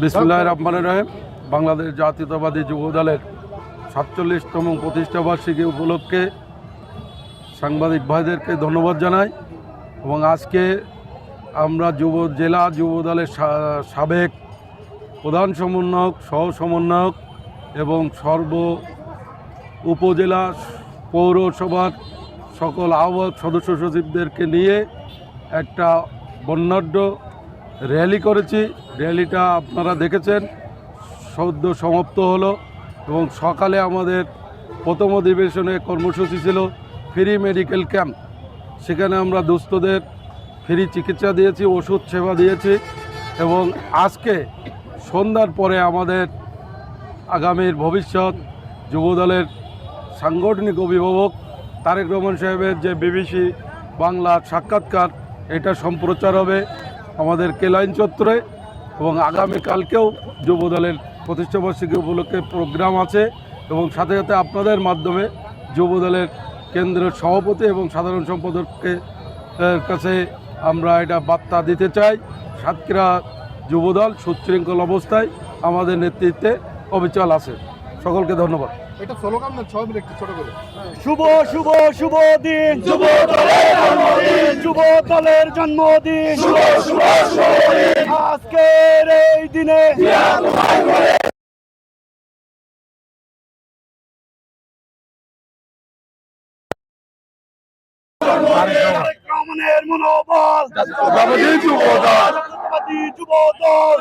বিসমুল্লাহ রহমান রহিম। বাংলাদেশ জাতীয়তাবাদী যুব দলের সাতচল্লিশতম প্রতিষ্ঠা বার্ষিকী উপলক্ষে সাংবাদিক ভাইদেরকে ধন্যবাদ জানাই এবং আজকে আমরা যুব, জেলা যুব দলের সাবেক প্রধান সমন্বয়ক, সহ সমন্বয়ক এবং সর্ব উপজেলা পৌরসভার সকল আহ্বায়ক সদস্য সচিবদেরকে নিয়ে একটা বর্ণাঢ্য র্যালি করেছি। র্যালিটা আপনারা দেখেছেন। সদ্য সমাপ্ত হলো এবং সকালে আমাদের প্রথম অধিবেশনে কর্মসূচি ছিল ফ্রি মেডিকেল ক্যাম্প। সেখানে আমরা দুস্থদের ফ্রি চিকিৎসা দিয়েছি, ওষুধ সেবা দিয়েছি এবং আজকে সন্ধ্যার পরে আমাদের আগামীর ভবিষ্যৎ যুবদলের সাংগঠনিক অভিভাবক তারেক রহমান সাহেবের যে বিবিসি বাংলা সাক্ষাৎকার, এটা সম্প্রচার হবে আমাদের কেলাইন চত্বরে। এবং আগামীকালকেও যুবদলের প্রতিষ্ঠাবার্ষিকী উপলক্ষে প্রোগ্রাম আছে এবং সাথে সাথে আপনাদের মাধ্যমে যুবদলের কেন্দ্রের সভাপতি এবং সাধারণ সম্পাদককে এর কাছে আমরা এটা বার্তা দিতে চাই। সাতক্ষীরা যুবদল সুশৃঙ্খল অবস্থায় আমাদের নেতৃত্বে অবিচল আছে। সকলকে ধন্যবাদ। এটা স্লোগান না ছয় মিনিট ছোট করে। শুভ শুভ শুভ দিন। যুব দলের জন্মদিন। যুব দলের জন্মদিন। দিনে। তারেক দিনে মনোবল। যুব দল যুব দল